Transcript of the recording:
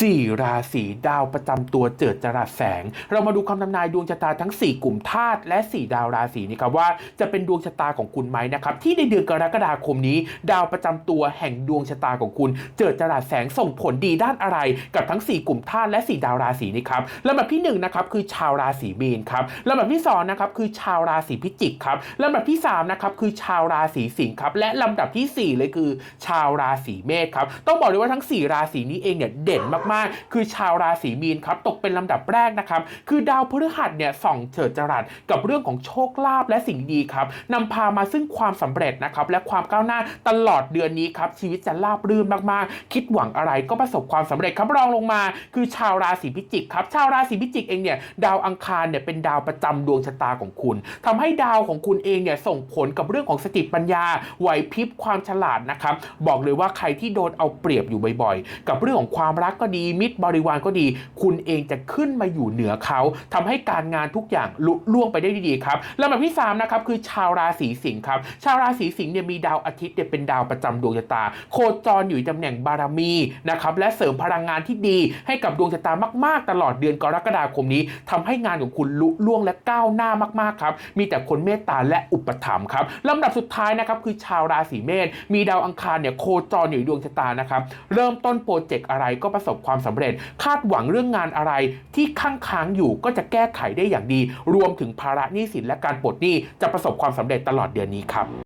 สี่ราศีดาวประจำตัวเจิดจรัสแสง เรามาดูคำทำนายดวงชะตาทั้ง 4 กลุ่มธาตุและ 4 ดาวราศีนี้ครับว่าจะเป็นดวงชะตาของคุณไหมนะครับที่ในเดือนกรกฎาคมนี้ ดาวประจำตัวแห่งดวงชะตาของคุณ เจิดจรัสแสงส่งผลดีด้านอะไร กับทั้ง 4 กลุ่มธาตุและ 4 ดาวราศีนี้ครับลำดับที่1นะครับคือชาวราศีมีนครับลำดับที่2นะครับคือชาวราศีพิจิกครับลำดับที่3นะครับคือชาวราศีสิงห์ครับและลำดับทีสี่4 เลยคือ ชาวราศีเมษครับต้องบอกเลยว่าทั้ง 4 ราศีนี้เองเนี่ยเด่นมากๆ คือชาวราศีมีนครับตกเป็นลำดับแรกนะครับ คือดาวพฤหัสเนี่ยส่องเฉิดจรัสกับเรื่องของโชคลาภและสิ่งดีครับนำพามาซึ่งความสำเร็จนะครับและความก้าวหน้าตลอดเดือนนี้ครับชีวิตจะราบรื่นมากๆ คิดหวังอะไรก็ประสบความสำเร็จครับรองลงมา คือชาวราศีพิจิกครับชาวราศีพิจิกเองเนี่ยดาวอังคารเนี่ยเป็นดาวประจำดวงชะตาของคุณทำให้ดาวของคุณเองเนี่ยส่งผลกับเรื่องของสติปัญญาไหวพริบความฉลาดนะครับบอกเลยว่าใครที่โดนเอาเปรียบอยู่บ่อยๆ กับเรื่องของความรักก็ดีมิตรบริวารก็ดี คุณเองจะขึ้นมาอยู่เหนือเขาทำให้การงานทุกอย่างลุล่วงไปได้ดีครับลำดับที่3นะครับคือชาวราศีสิงห์ครับ ชาวราศีสิงห์เนี่ยมีดาวอาทิตย์เนี่ยเป็นดาวประจำดวงชะตา โคจรอยู่ในตำแหน่งบารมีนะครับและเสริมพลังงานที่ดีให้กับดวงชะตามากๆ ตลอดเดือนกรกฎาคมนี้ทำให้งานของคุณลุล่วงและก้าวหน้ามากๆครับมีแต่คนเมตตาและอุปถัมภ์ครับลำดับสุดท้ายนะครับคือชาวราศีเมษมีดาวอังคารเนี่ยโคจรอยู่ดวงชะตานะครับเริ่มต้นโปรเจกต์อะไรก็ประสบความสำเร็จ คาดหวังเรื่องงานอะไรที่ค้างค้างอยู่ก็จะแก้ไขได้อย่างดี รวมถึงภาระหนี้สินและการปลดหนี้จะประสบความสำเร็จตลอดเดือนนี้ครับ